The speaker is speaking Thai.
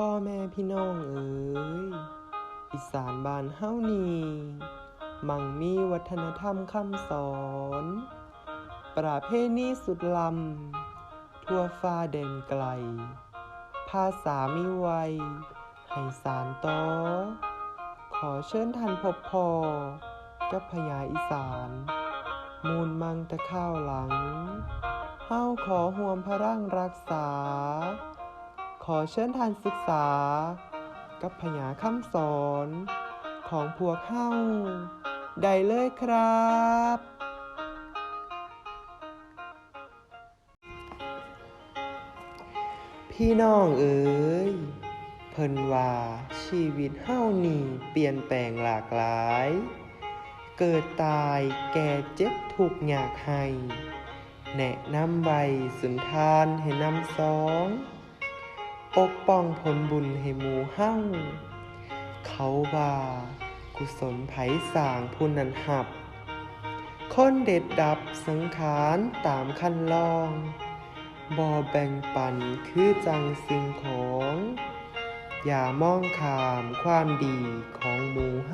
พ่อแม่พี่น้องเอ๋ยอีสานบานเฮ้านีมังมีวัฒนธรรมคำสอน ประเพณีสุดลำ ทั่วฟ้าแดนไกล ภาษามีไวให้สารต่อ ขอเชิญท่านพบพอ กับพญาอีสาน มูลมังตะข้าวหลัง เฮาขอห่วมพลังรักษา ขอเชิญท่านศึกษา กับพญาคำสอน ของพวกเฮาได้เลยครับ พี่น้องเอ๋ยเพิ่นว่าชีวิตเฮ้านี่เปลี่ยนแปลงหลากหลาย เกิดตายแก่เจ็บทุกข์ยากให้ แนะนำใบสุนทานให้นำสอง ปกป้องผลบุญให้หมูเฮ้า เขาว่า กุศลไผสางผู้นันหับ คนเด็ดดับสังขารตามคันลองบ่แบ่งปันคือจังสิ่งของ อย่ามองขามความดีของหมูเฮา